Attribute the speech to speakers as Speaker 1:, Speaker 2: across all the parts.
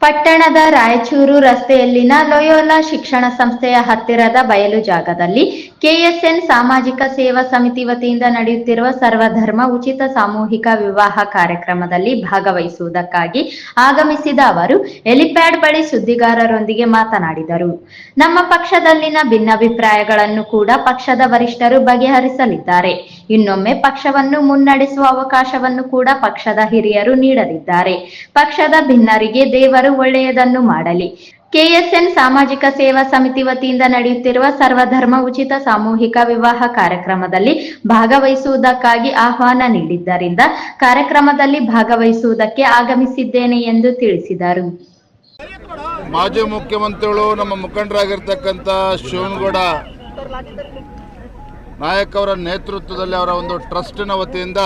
Speaker 1: ಪಟ್ಟಣದ ರಾಯಚೂರು ರಸ್ತೆಯಲ್ಲಿನ ಲೊಯೋಲಾ ಶಿಕ್ಷಣ ಸಂಸ್ಥೆಯ ಹತ್ತಿರದ ಬಯಲು ಜಾಗದಲ್ಲಿ ಕೆಎಸ್ಎನ್ ಸಾಮಾಜಿಕ ಸೇವಾ ಸಮಿತಿ ವತಿಯಿಂದ ನಡೆಯುತ್ತಿರುವ ಸರ್ವಧರ್ಮ ಉಚಿತ ಸಾಮೂಹಿಕ ವಿವಾಹ ಕಾರ್ಯಕ್ರಮದಲ್ಲಿ ಭಾಗವಹಿಸುವುದಕ್ಕಾಗಿ ಆಗಮಿಸಿದ ಅವರು ಎಲಿಪ್ಯಾಡ್ ಬಳಿ ಸುದ್ದಿಗಾರರೊಂದಿಗೆ ಮಾತನಾಡಿದರು. ನಮ್ಮ ಪಕ್ಷದಲ್ಲಿನ ಭಿನ್ನಾಭಿಪ್ರಾಯಗಳನ್ನು ಕೂಡ ಪಕ್ಷದ ವರಿಷ್ಠರು ಬಗೆಹರಿಸಲಿದ್ದಾರೆ. ಇನ್ನೊಮ್ಮೆ ಪಕ್ಷವನ್ನು ಮುನ್ನಡೆಸುವ ಅವಕಾಶವನ್ನು ಕೂಡ ಪಕ್ಷದ ಹಿರಿಯರು ನೀಡಲಿದ್ದಾರೆ. ಪಕ್ಷದ ಭಿನ್ನರಿಗೆ ದೇವರು ಒಳ್ಳೆಯದನ್ನು ಮಾಡಲಿ. ಕೆಎಸ್ಎನ್ ಸಾಮಾಜಿಕ ಸೇವಾ ಸಮಿತಿ ವತಿಯಿಂದ ನಡೆಯುತ್ತಿರುವ ಸರ್ವಧರ್ಮ ಉಚಿತ ಸಾಮೂಹಿಕ ವಿವಾಹ ಕಾರ್ಯಕ್ರಮದಲ್ಲಿ ಭಾಗವಹಿಸುವುದಕ್ಕಾಗಿ ಆಹ್ವಾನ ನೀಡಿದ್ದರಿಂದ ಕಾರ್ಯಕ್ರಮದಲ್ಲಿ ಭಾಗವಹಿಸುವುದಕ್ಕೆ ಆಗಮಿಸಿದ್ದೇನೆ ಎಂದು ತಿಳಿಸಿದರು.
Speaker 2: ಮಾಜಿ ಮುಖ್ಯಮಂತ್ರಿಗಳು ನಮ್ಮ ಮುಖಂಡರಾಗಿರ್ತಕ್ಕಂಥ ಶಿವನಗೌಡ ನಾಯಕ್ ಅವರ ನೇತೃತ್ವದಲ್ಲಿ ಅವರ ಒಂದು ಟ್ರಸ್ಟಿನ ವತಿಯಿಂದ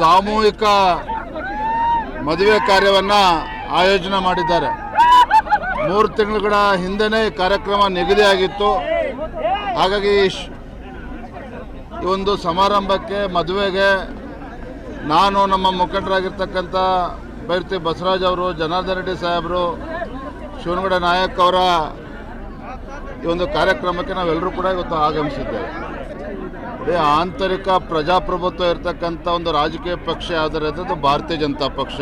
Speaker 2: ಸಾಮೂಹಿಕ ಮದುವೆ ಕಾರ್ಯವನ್ನು ಆಯೋಜನೆ ಮಾಡಿದ್ದಾರೆ. ಮೂರು ತಿಂಗಳುಗಳ ಹಿಂದೆನೇ ಕಾರ್ಯಕ್ರಮ ನಿಗದಿಯಾಗಿತ್ತು ಹಾಗಾಗಿ ಈ ಒಂದು ಸಮಾರಂಭಕ್ಕೆ ಮದುವೆಗೆ ನಾನು ನಮ್ಮ ಮುಖಂಡರಾಗಿರ್ತಕ್ಕಂಥ ಬೈರ್ತಿ ಬಸವರಾಜ್ ಅವರು, ಜನಾರ್ದನ ರೆಡ್ಡಿ ಸಾಹೇಬರು, ಶಿವನಗೌಡ ನಾಯಕ್ ಅವರ ಈ ಒಂದು ಕಾರ್ಯಕ್ರಮಕ್ಕೆ ನಾವೆಲ್ಲರೂ ಕೂಡ ಇವತ್ತು ಆಗಮಿಸಿದ್ದೇವೆ. ಅದೇ ಆಂತರಿಕ ಪ್ರಜಾಪ್ರಭುತ್ವ ಇರತಕ್ಕಂಥ ಒಂದು ರಾಜಕೀಯ ಪಕ್ಷ ಆದರೆ ಅದು ಭಾರತೀಯ ಜನತಾ ಪಕ್ಷ.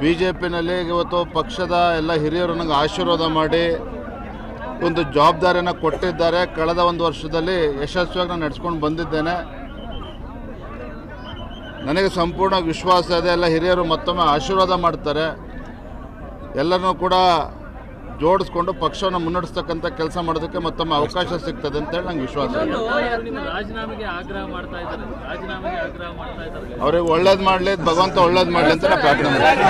Speaker 2: ಬಿ ಜೆ ಪಿನಲ್ಲಿ ಇವತ್ತು ಪಕ್ಷದ ಎಲ್ಲ ಹಿರಿಯರು ನನಗೆ ಆಶೀರ್ವಾದ ಮಾಡಿ ಒಂದು ಜವಾಬ್ದಾರಿಯನ್ನು ಕೊಟ್ಟಿದ್ದಾರೆ. ಕಳೆದ ಒಂದು ವರ್ಷದಲ್ಲಿ ಯಶಸ್ವಿಯಾಗಿ ನಾನು ನಡೆಸ್ಕೊಂಡು ಬಂದಿದ್ದೇನೆ. ನನಗೆ ಸಂಪೂರ್ಣ ವಿಶ್ವಾಸ ಇದೆ. ಎಲ್ಲ ಹಿರಿಯರು ಮತ್ತೊಮ್ಮೆ ಆಶೀರ್ವಾದ ಮಾಡ್ತಾರೆ. ಎಲ್ಲರನ್ನೂ ಕೂಡ ಜೋಡಿಸ್ಕೊಂಡು ಪಕ್ಷವನ್ನು ಮುನ್ನಡೆಸ್ತಕ್ಕಂಥ ಕೆಲಸ ಮಾಡೋದಕ್ಕೆ ಮತ್ತೊಮ್ಮೆ ಅವಕಾಶ ಸಿಗ್ತದೆ ಅಂತೇಳಿ ನಂಗೆ ವಿಶ್ವಾಸ ಇದೆ
Speaker 3: ಯಾರು ನಿಮ್ಮ ರಾಜೀನಾಮೆಗೆ ಆಗ್ರಹ ಮಾಡ್ತಾ ಇದ್ದಾರೆ ರಾಜೀನಾಮೆಗೆ ಆಗ್ರಹ ಮಾಡ್ತಾ ಇದ್ದಾರೆ
Speaker 2: ಅವ್ರಿಗೆ ಒಳ್ಳೇದು ಮಾಡಲಿ ಭಗವಂತ ಒಳ್ಳೇದು ಮಾಡಲಿ ಅಂತ ನಾನು ಪ್ರಾರ್ಥನೆ ಮಾಡ್ತೀನಿ